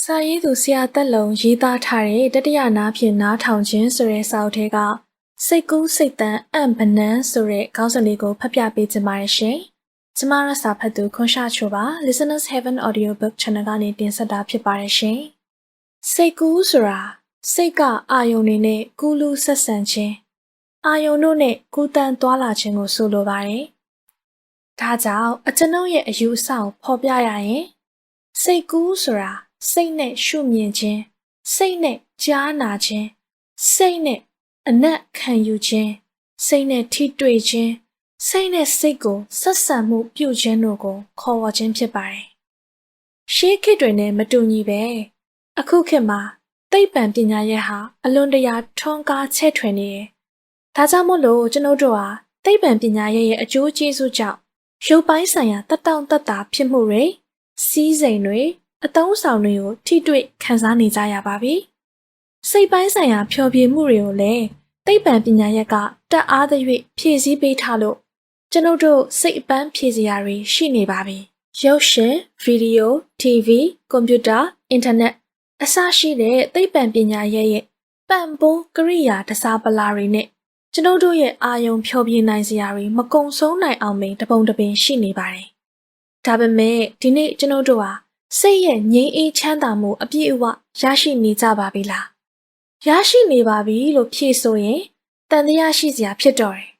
စာရေးသူဆရာတက်လုံရေးသားထားတဲ့တတိယနားဖြင့်နားထောင်ခြင်းဆိုတဲ့စာအုပ်ထဲကစိတ်ကူးစိတ်တန်အံ့ဗနန်းဆိုတဲ့ခေါင်းစဉ်လေးကိုဖတ်ပြပေးချင်ပါတယ်ရှင်။ကျမရစာဖတ်သူခွန်ရှာချိုပါ Listeners Heaven Audiobook Channel ကနေတင်ဆက်တာဖြစ်ပါတယ်ရှင်။စိတ်ကူးဆိုတာစိတ်ကအာယုန်နေနဲ့ကူးလူဆက်ဆံခြင်းအာယုန်တို့နဲ့ကူးတန်းသွားလာခြင်းကိုဆိုလိုပါတယ်။ဒါကြောင့်အကျွန်ုပ်ရဲ့အယူအဆကိုဖော်ပြရရင်စိတ်ကူးဆိုတာ စိတ်နဲ့ရှုမြင်ခြင်းစိတ်နဲ့ကြားနာခြင်းစိတ်နဲ့အနက်ခံယူခြင်းစိတ်နဲ့ထိတွေ့ခြင်းစိတ်နဲ့စိတ်ကိုဆက်ဆံမှုပြုခြင်းတို့ကိုခေါ်ဝေါ်ခြင်းဖြစ်ပါတယ်။ရှေးခေတ်တွေနဲ့မတူညီပဲအခုခေတ်မှာသိပ္ပံပညာရဲ့ဟာအလွန်တရာထွန်းကားချဲ့ထွင်နေတယ်။ဒါကြောင့်မို့လို့ကျွန်ုပ်တို့ဟာသိပ္ပံပညာရဲ့ရဲ့အကျိုးကျေးဇူးကြောင့်ရုပ်ပိုင်းဆိုင်ရာတတောင့်တတာဖြစ်မှုတွေစီးစိမ်တွေ အတုံးဆောင်တွေကိုထိတွေ့ခံစားနေကြရပါပြီ။စိတ်ပိုင်းဆိုင်ရာဖျော်ဖြေမှုတွေကိုလည်းသိပ္ပံပညာရက်ကတက်အားသရွေ့ဖြည့်ဆည်းပေးထားလို့ကျွန်ုပ်တို့စိတ်အပန်းဖြည့်စရာတွေရှိနေပါပြီ။ရုပ်ရှင်၊ဗီဒီယို၊တီဗီ၊ကွန်ပျူတာ၊အင်တာနက်အစရှိတဲ့သိပ္ပံပညာရဲ့ရဲ့ပံ့ပိုးကရိယာတစားပလာတွေနဲ့ကျွန်ုပ်တို့ရဲ့အာယုံဖျော်ဖြေနိုင်စရာတွေမကုံဆုံးနိုင်အောင်ပင်တပုံတပင်ရှိနေပါတယ်။ဒါပေမဲ့ဒီနေ့ကျွန်ုပ်တို့ဟာ စိတ်ရဲ့ငြိမ်းအေးချမ်းသာမှုအပြည့်အဝရရှိနေကြပါပြီလားရရှိနေပါပြီလို့ဖြေဆိုရင်တန်တရားရှိစရာဖြစ်တော့တယ်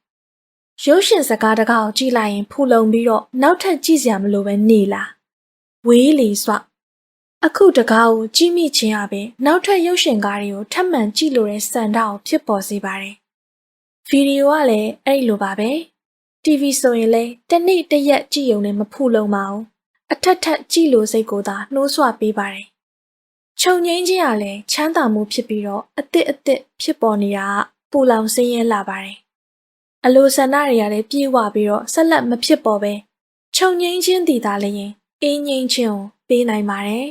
ရုပ်ရှင်စကားတကောက်ကြည့်လိုက်ရင်ဖူလုံပြီးတော့နောက်ထပ်ကြည့်စရာမလိုပဲနေလားဝေးလီစွအခုတကားကိုကြည့်မိခြင်းအပြင်နောက်ထပ်ရုပ်ရှင်ကားတွေကိုထပ်မံကြည့်လို့တဲ့စံတောက်ဖြစ်ပေါ်စေပါတယ်ဗီဒီယိုကလည်းအဲ့လိုပါပဲ TV ဆိုရင်လည်းတစ်နေ့တစ်ရက်ကြည့်ုံနဲ့မဖူလုံပါဘူး အထက်ထက်ကြည်လိုစိတ်ကိုသာနှိုးဆွပေးပါတယ်။ခြုံငိမ့်ခြင်းကလည်းချမ်းသာမှုဖြစ်ပြီးတော့အစ်စ်အစ်စ်ဖြစ်ပေါ်နေတာကပူလောင်ဆင်းရဲလာပါတယ်။အလိုဆန္ဒတွေကလည်းပြေဝပြီးတော့ဆက်လက်မဖြစ်ပေါ်ပဲခြုံငိမ့်ခြင်းတည်တာလည်းရင်အေးငိမ့်ခြင်းကိုပေးနိုင်ပါတယ်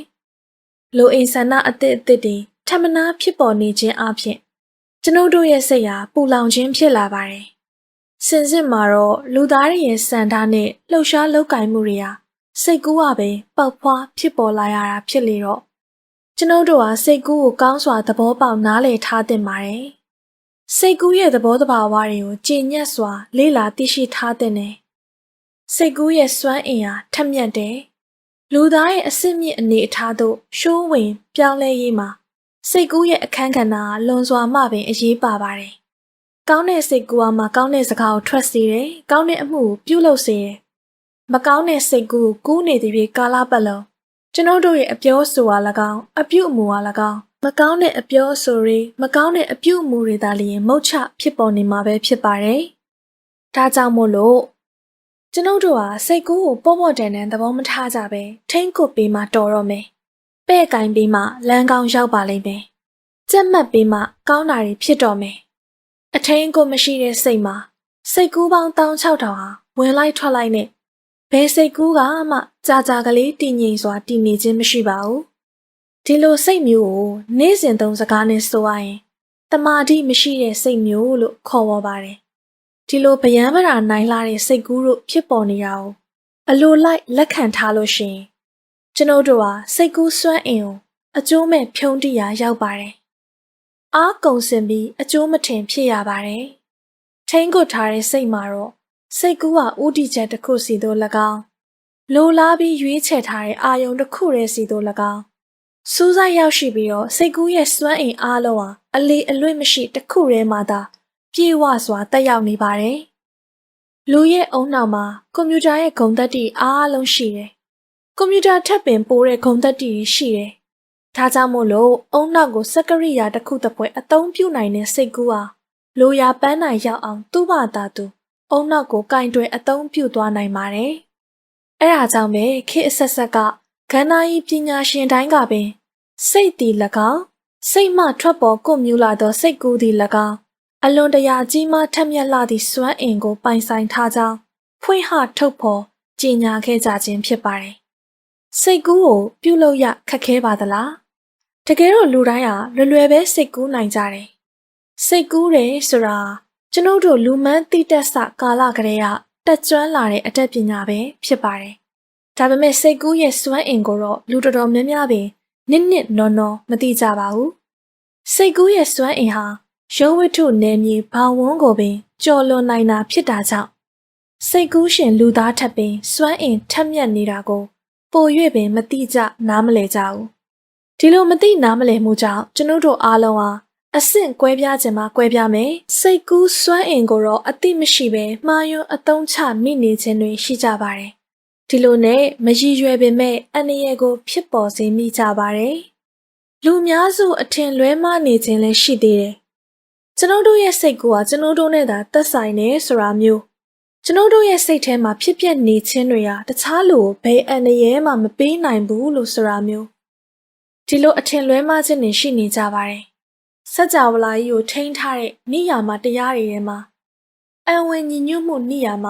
။လိုအိမ်ဆန္ဒအစ်စ်အစ်စ်တွေထမနာဖြစ်ပေါ်နေခြင်းအပြင်ကျွန်ုပ်တို့ရဲ့စိတ်ဟာပူလောင်ခြင်းဖြစ်လာပါတယ်။စင်စစ်မှာတော့လူသားတွေရဲ့စံထားနဲ့လှုပ်ရှားလောက်ကင်မှုတွေဟာ စိတ်ကူးကပဲပေါက်ဖွားဖြစ်ပေါ်လာရတာဖြစ်လေတော့ကျွန်ုပ်တို့ဟာစိတ်ကူးကိုကောင်းစွာသဘောပေါက်နားလည်ထားသင့်ပါတယ်။စိတ်ကူးရဲ့သဘောတဘာဝတွေကိုကြည်ညက်စွာ လေ့လာသိရှိထားသင့်တယ်။စိတ်ကူးရဲ့စွမ်းအင်ဟာထက်မြက်တယ်။လူသားရဲ့အစစ်မြစ်အနေအထားသို့ရှိုးဝင်ပြောင်းလဲရေးမှာစိတ်ကူးရဲ့အခန်းကဏ္ဍဟာလွန်စွာမှပင်အရေးပါပါတယ်။ကောင်းတဲ့စိတ်ကူးအမှကောင်းတဲ့စကားကိုထွက်စေတယ်။ကောင်းတဲ့အမှုကိုပြုလုပ်စေတယ် မကောင်းတဲ့စိတ်ကူးကူးနေသည်ဖြင့်ကာလပတ်လုံးကျွန်ုပ်တို့ရဲ့အပြောဆိုအား၎င်းအပြုအမူအား၎င်းမကောင်းတဲ့အပြောဆိုတွေမကောင်းတဲ့အပြုအမူတွေသာလျှင်မုတ်ချဖြစ်ပေါ်နေမှာပဲဖြစ်ပါတယ်။ဒါကြောင့်မို့လို့ကျွန်ုပ်တို့ဟာစိတ်ကူးကိုပေါ့ပေါ့တန်တန်သဘောမထားကြပဲထိမ့်ကုတ်ပေးမှတော်တော့မယ်။ပဲ့ကင်ပေးမှလမ်းကောင်းရောက်ပါလိမ့်မယ်။ကြက်မှတ်ပေးမှကောင်းတာတွေဖြစ်တော်မယ်။အထင်းကိုမရှိတဲ့စိတ်မှာစိတ်ကူးပေါင်း16000ဟာဝင်လိုက်ထွက်လိုက်နဲ့ ဘယ်စိတ်ကူးကမှကြာကြာကလေးတည်ငြိမ်စွာတည်နေခြင်းမရှိပါဘူးဒီလိုစိတ်မျိုးကိုနေ့စဉ်သုံးစကားနဲ့ဆိုရရင်တမာတိမရှိတဲ့စိတ်မျိုးလို့ခေါ်ဝေါ်ပါတယ်ဒီလိုဗျံပရာနိုင်လာတဲ့စိတ်ကူးတို့ဖြစ်ပေါ်နေတာကိုအလိုလိုက်လက်ခံထားလို့ရှိရင်ကျွန်ုပ်တို့ဟာစိတ်ကူးစွမ်းအင်ကိုအကျိုးမဲ့ဖြုံးတိရာရောက်ပါတယ်အားကုန်စင်ပြီးအကျိုးမထင်ဖြစ်ရပါတယ်ထိန်းကွပ်ထားတဲ့စိတ်မှာတော့ စိတ်ကူးဟာဥတီချက်တစ်ခုစီသို့၎င်းလိုလားပြီးရွေးချယ်ထားတဲ့အာယုံတစ်ခုရဲ့စီသို့၎င်းစူးစိုက်ရောက်ရှိပြီးတော့စိတ်ကူးရဲ့စွမ်းအင်အားလုံးဟာအလေအလွတ်မရှိတစ်ခုတည်းမှသာပြေဝစွာတက်ရောက်နေပါတယ်။လူရဲ့အုံနောက်မှာကွန်ပျူတာရဲ့ဂုဏ်သက်တည်အားလုံးရှိတယ်။ကွန်ပျူတာထပ်ပင်ပိုးတဲ့ဂုဏ်သက်တည်ရှိတယ်။ဒါကြောင့်မို့လို့အုံနောက်ကိုစက်ကရိယာတစ်ခုတစ်ပွဲအသုံးပြုနိုင်တဲ့စိတ်ကူးဟာလိုရာပန်းနိုင်ရောက်အောင်သူ့ဘာသာသူ အုံနောက်ကိုကင်တွယ်အသုံးပြုသွားနိုင်ပါတယ်။အဲဒါကြောင့်ပဲခေအဆက်ဆက်ကခန္ဓာဤပညာရှင်တိုင်းကပင် စိတ်တည်၎င်းစိတ်မှထွက်ပေါ်ကွမြူလာသောစိတ်ကူးသည်၎င်းအလွန်တရာကြီးမားထက်မြက်လာသည့်စွမ်းအင်ကိုပိုင်ဆိုင်ထားကြောင်းဖွင့်ဟထုတ်ဖော်ကြေညာခဲ့ကြခြင်းဖြစ်ပါတယ်။စိတ်ကူးကိုပြုလုပ်ရခက်ခဲပါသလား။တကယ်တော့လူတိုင်းဟာလွယ်လွယ်ပဲစိတ်ကူးနိုင်ကြတယ်။စိတ်ကူးတယ်ဆိုတာ ကျွန်ုပ်တို့လူမန်းတိတက်ဆကာလကလေးကတက်ကျွမ်းလာတဲ့အတတ်ပညာပဲဖြစ်ပါတယ်။ဒါပေမဲ့စိတ်ကူးရဲ့စွမ်းအင်ကိုတော့လူတော်တော်များများပင်နစ်နစ်နော်နော်မသိကြပါဘူးစိတ်ကူးရဲ့စွမ်းအင်ဟာရုံးဝတ္ထုနယ်မြေဘာဝန်းကိုပင်ကျော်လွန်နိုင်တာဖြစ်တာကြောင့်စိတ်ကူးရှင်လူသားထပ်ပင်စွမ်းအင်ထက်မြက်နေတာကိုပို၍ပင်မတိကြနားမလဲကြဘူးဒီလိုမတိနားမလဲမှုကြောင့်ကျွန်ုပ်တို့အားလုံးဟာ အဆင့်ကွဲပြားခြင်းမှာကွဲပြားမယ်စိတ်ကူးစွမ်းအင်ကိုတော့အတိမရှိပဲမှားယွင်းအသုံးချမိနေခြင်းတွေရှိကြပါတယ်ဒီလိုနဲ့မရည်ရွယ်ပေမဲ့အန္တရာယ်ကို ဖြစ်ပေါ်စေမိကြပါတယ်လူများစုအထင်လွဲမှားနေခြင်းလည်းရှိသေးတယ်ကျွန်ုပ်တို့ရဲ့စိတ်ကူကကျွန်ုပ်တို့နဲ့သာသက်ဆိုင်နေဆိုတာမျိုးကျွန်ုပ်တို့ရဲ့စိတ်ထဲမှာဖြစ်ပျက်နေခြင်းတွေဟာတခြားလူကိုဘယ်အန္တရာယ်မှမပေးနိုင်ဘူးလို့ဆိုတာမျိုးဒီလိုအထင်လွဲမှားခြင်းတွေရှိနေကြပါတယ် စัจ java လာကြီးကိုထိန်းထားတဲ့နိယာမတရားတွေထဲမှာအံဝင်ညီညွတ်မှုနိယာမ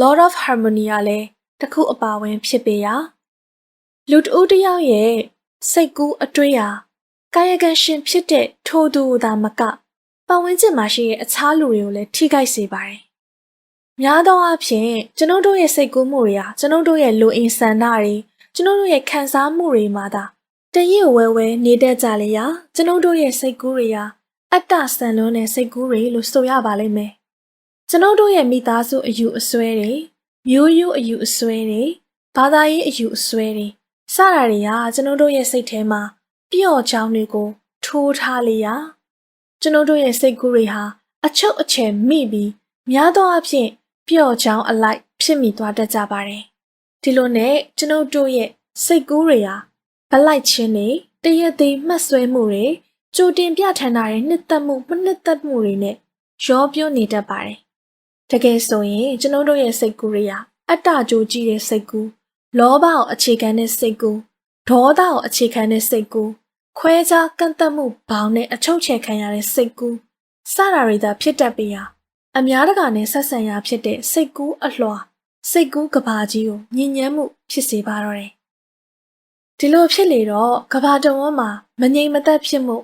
Lord of Harmony ကလည်းတစ်ခုအပါဝင်ဖြစ်ပေရာလူတဦးတယောက်ရဲ့စိတ်ကူးအတွေးဟာကာယကံရှင်ဖြစ်တဲ့ထိုသူသာမကပတ်ဝန်းကျင်မှာရှိတဲ့အခြားလူတွေကိုလည်းထိခိုက်စေပါတယ်။များသောအားဖြင့်ကျွန်ုပ်တို့ရဲ့စိတ်ကူးမှုတွေဟာကျွန်ုပ်တို့ရဲ့လူအင်ဆန္ဒတွေကျွန်ုပ်တို့ရဲ့ခံစားမှုတွေမှာသာ တရစ်ဝဲဝဲနေတတ်ကြလေရာကျွန်ုပ်တို့ရဲ့စိတ်ကူးတွေဟာအတ္တဆန်လွန်းတဲ့စိတ်ကူးတွေလို့ဆိုရပါလိမ့်မယ်။ကျွန်ုပ်တို့ရဲ့မိသားစုအယူအဆွဲတွေမျိုးရိုးအယူအဆွဲတွေဘာသာရေးအယူအဆွဲတွေစတာတွေကကျွန်ုပ်တို့ရဲ့စိတ်ထဲမှာပျော့ချောင်းတွေကိုထိုးထားလေရာကျွန်ုပ်တို့ရဲ့စိတ်ကူးတွေဟာအချုပ်အချယ်မိပြီးများသောအားဖြင့်ပျော့ချောင်းအလိုက်ဖြစ်မိသွားတတ်ကြပါတယ်ဒီလိုနဲ့ကျွန်ုပ်တို့ရဲ့စိတ်ကူးတွေဟာ ဗလိုက်ခြင်းတွေတရက်သေးမှတ်ဆွဲမှုတွေကြိုတင်ပြထန်တာတွေနှစ်သက်မှုမနှစ်သက်မှုတွေနဲ့ရောပြနေတတ်ပါတယ်တကယ်ဆိုရင်ကျွန်ုပ်တို့ရဲ့စိတ်ကူးတွေဟာအတ္တကြိုးကြီးတဲ့စိတ်ကူးလောဘကိုအခြေခံတဲ့စိတ်ကူးဒေါသကိုအခြေခံတဲ့စိတ်ကူးခွဲခြားကန့်သက်မှုဘောင်နဲ့အချုပ်ချယ်ခံရတဲ့စိတ်ကူးစတာတွေသာဖြစ်တတ်ပေရာအများတကာနဲ့ဆက်ဆံရာဖြစ်တဲ့စိတ်ကူးအလွှာစိတ်ကူးကဘာကြီးကိုညဉ့်ညမ်းမှုဖြစ်စေပါတော့တယ် ဒီလိုဖြစ်လေတော့ကဘာတဝန်းမှာမငြိမ်မသက်ဖြစ်မှု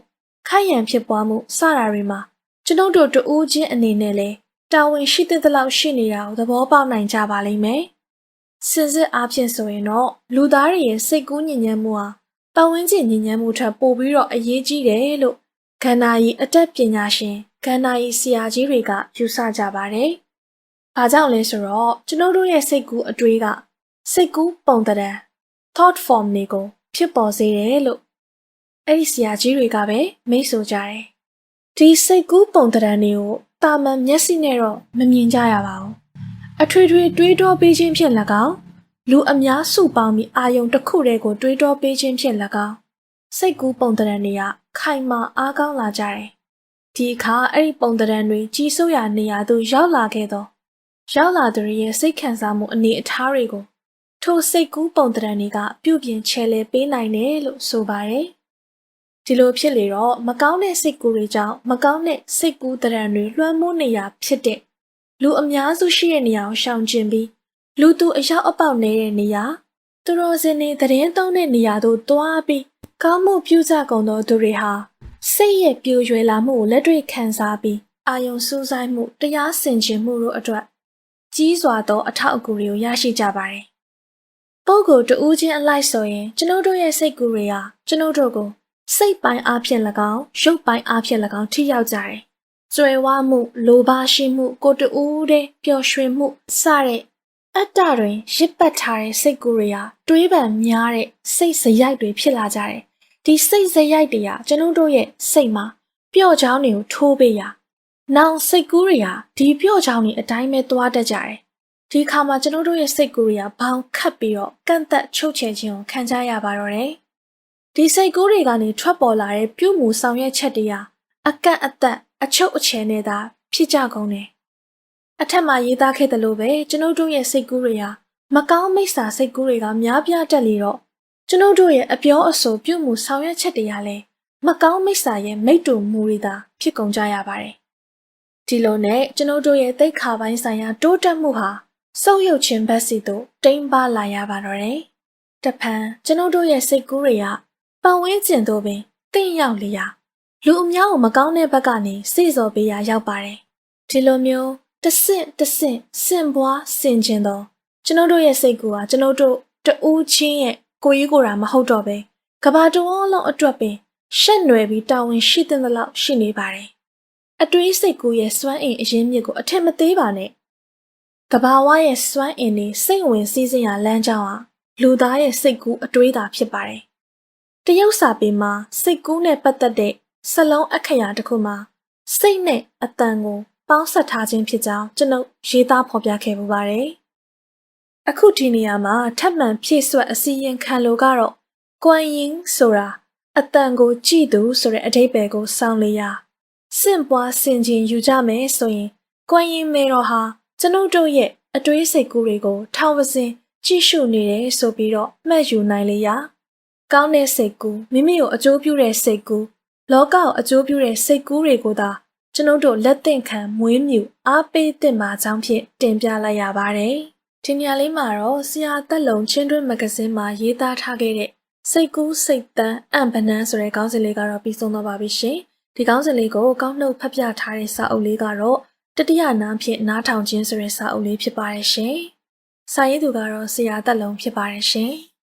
ခိုက်ရန်ဖြစ်ပွားမှုစတာတွေမှာကျွန်ုပ်တို့တူးချင်းအနေနဲ့လဲတာဝန်ရှိတဲ့လောက်ရှိနေတာကိုသဘောပေါက်နိုင်ကြပါလိမ့်မယ်။စင်စစ်အားဖြင့်ဆိုရင်တော့လူသားတွေရဲ့စိတ်ကူးညဉ့်ညမ်းမှုဟာပတ်ဝန်းကျင်ညဉ့်ညမ်းမှုထက်ပိုပြီးတော့အရေးကြီးတယ်လို့ခန္ဓာကြီးအတက်ပညာရှင်ခန္ဓာကြီးဆရာကြီးတွေကယူဆကြပါတယ်။ဘာကြောင့်လဲဆိုတော့ကျွန်ုပ်တို့ရဲ့စိတ်ကူးအတွေးကစိတ်ကူးပုံတံ thought form တွေကိုဖြစ်ပေါ်စေတယ်လို့အဲ့ဒီဆရာကြီးတွေကပဲမိတ်ဆိုကြတယ်။ဒီစိတ်ကူးပုံတံတွေကိုတာမန်မျက်စိနဲ့တော့မမြင်ကြရပါဘူး။အထွေထွေတွေးတောပေးခြင်းဖြင့်၎င်းလူအများစုပေါင်းပြီးအာယုံတစ်ခုတည်းကိုတွေးတောပေးခြင်းဖြင့်၎င်းစိတ်ကူးပုံတံတွေကခိုင်မာအားကောင်းလာကြတယ်။ဒီအခါအဲ့ဒီပုံတံတွေကြီးစိုးရာနေရာသို့ရောက်လာခဲ့တော့ရောက်လာသူရဲ့စိတ်ခံစားမှုအနေအထားတွေကို ထိုစိတ်ကူးပုံတံတွေကပြုပြင်ချဲလဲပေးနိုင်တယ်လို့ဆိုပါတယ်။ဒီလိုဖြစ်လေတော့မကောင်းတဲ့စိတ်ကူးတွေကြောင့်မကောင်းတဲ့စိတ်ကူးတံတွေလွှမ်းမိုးနေရဖြစ်တဲ့လူအများစုရှိတဲ့နေရာကိုရှောင်ကျဉ်ပြီးလူသူအရောက်အပေါက်နေတဲ့နေရာသူတော်စင်တွေသတင်းသုံးတဲ့နေရာသို့တွားပြီးကောင်းမှုပြုကြကုန်သောသူတွေဟာစိတ်ရဲ့ပြိုရွယ်လာမှုကိုလက်တွေ့ခံစားပြီးအာယုံစူးစိုက်မှုတရားစင်ကြင်မှုတို့အတွက်ကြီးစွာသောအထောက်အကူတွေကိုရရှိကြပါတယ်။ ပုဂ္ဂိုလ်တဦးချင်းအလိုက်ဆိုရင်ကျွန်ုပ်တို့ရဲ့စိတ်ကူးတွေဟာကျွန်ုပ်တို့ကိုစိတ်ပိုင်းအားဖြင့်၎င်းရုပ်ပိုင်းအားဖြင့်၎င်းထိရောက်ကြတယ်။ကျွဲဝမှုလိုဘရှိမှု ကိုတူးတဲ့ပျော်ရွှင်မှုစတဲ့အတ္တတွင်ရစ်ပတ်ထားတဲ့စိတ်ကူးတွေဟာတွေးပန်များတဲ့စိတ်စရိုက်တွေဖြစ်လာကြတယ်။ဒီစိတ်စရိုက်တွေကကျွန်ုပ်တို့ရဲ့စိတ်မှာပျော့ချောင်းတွေကိုထိုးပေးရ။နောက်စိတ်ကူးတွေဟာဒီပျော့ချောင်းတွေအတိုင်းပဲသွားတတ်ကြတယ်။ ဒီခါမှာကျွန်ုပ်တို့ရဲ့စိတ်ကူးတွေကဘောင်ခတ်ပြီးတော့ကန့်သက်ချုပ်ချယ်ခြင်းကိုခံကြရပါတော့တယ်။ဒီစိတ်ကူးတွေကနေထွက်ပေါ်လာတဲ့ပြုမှုဆောင်ရွက်ချက်တွေဟာအကန့်အသတ်အချုပ်အခြေနဲ့သာဖြစ်ကြကုန်တယ်အထက်မှာရေးသားခဲ့သလိုပဲကျွန်ုပ်တို့ရဲ့စိတ်ကူးတွေဟာမကောင်းမိစ္ဆာစိတ်ကူးတွေကများပြားတက်လေတော့ကျွန်ုပ်တို့ရဲ့အပြောအဆိုပြုမှုဆောင်ရွက်ချက်တွေကလည်းမကောင်းမိစ္ဆာရဲ့မိတ္တူမူတွေသာဖြစ်ကုန်ကြရပါတယ်။ဒီလိုနဲ့ကျွန်ုပ်တို့ရဲ့သိက္ခာပိုင်းဆိုင်ရာတိုးတက်မှုဟာ စုပ်ယုပ်ခြင်းဘက်စီသို့တိမ်ပါလာရပါတော့တယ်။တဖန်ကျွန်ုပ်တို့ရဲ့စိတ်ကူးတွေကပတ်ဝန်းကျင်သို့ပင်တင့်ရောက်လျာလူအများကိုမကောင်းတဲ့ဘက်ကနေစိတ်စော်ပေးရရောက်ပါတယ်။ဒီလိုမျိုးတဆင့်တဆင့်စင်ပွားစင်ကျင်သောကျွန်ုပ်တို့ရဲ့စိတ်ကူဟာကျွန်ုပ်တို့တူးချင်းရဲ့ကိုကြီးကိုယ်တာမဟုတ်တော့ပဲကဘာတဝန်းလုံးအတွက်ပင်ရှက်နွယ်ပြီးတာဝန်ရှိတဲ့လောက်ရှိနေပါတယ်။အတွေးစိတ်ကူးရဲ့စွမ်းအင်အရင်းမြစ်ကိုအထင်မသေးပါနဲ့။ ကဘာဝရဲ့စွမ်းအင်တွေစိတ်ဝင်စည်းစင်ရာလမ်းကြောင်းဟာလူသားရဲ့စိတ်ကူးအတွေးသာဖြစ်ပါတယ်။တရုတ်စာပေမှာစိတ်ကူးနဲ့ပတ်သက်တဲ့စလုံးအခရာတစ်ခုမှာစိတ်နဲ့အတန်ကိုပေါင်းဆက်ထားခြင်းဖြစ်ကြောင်းကျွန်ုပ်ရေးသားဖော်ပြခဲ့ပူပါတယ်။အခုဒီနေရာမှာထပ်မံဖြည့်ဆွတ်အစီရင်ခံလို့ကတော့ကွမ်ရင်ဆိုတာအတန်ကိုကြည့်သူဆိုတဲ့အဓိပ္ပာယ်ကိုစောင်းလေရာစင့်ပွားစင်ကျင်ယူကြမယ်ဆိုရင်ကွမ်ရင်မေတော်ဟာ ကျွန်ုပ်တို့ရဲ့အတွေးစိတ်ကူးတွေကိုထောင်ပစင်ကြည့်ရှုနေတယ်ဆိုပြီးတော့မှတ်ယူနိုင်လေရာကောင်းတဲ့စိတ်ကူးမိမိကိုအကျိုးပြုတဲ့စိတ်ကူးလောကကိုအကျိုးပြုတဲ့စိတ်ကူးတွေကိုသာကျွန်ုပ်တို့လက်သင့်ခံမွေးမြူအားပေးသင့်ပါကြောင်းဖြင့်တင်ပြလိုက်ရပါတယ်။ဒီညလေးမှာတော့ဆရာတက်လုံချင်းတွင်းမဂ္ဂဇင်းမှာရေးသားထားခဲ့တဲ့စိတ်ကူးစိတ်တန်းအံ့ဗနန်းဆိုတဲ့ခေါင်းစဉ်လေးကတော့ပြီးဆုံးတော့ပါပြီရှင်။ဒီခေါင်းစဉ်လေးကိုကောင်းနှုတ်ဖတ်ပြထားတဲ့စာအုပ်လေးကတော့ တတိယနားဖြင့်နားထောင်ခြင်းဆိုတဲ့စာအုပ်လေးဖြစ်ပါတယ်ရှင်။စာရေးသူကတော့ဆရာတက်လုံဖြစ်ပါတယ်ရှင်။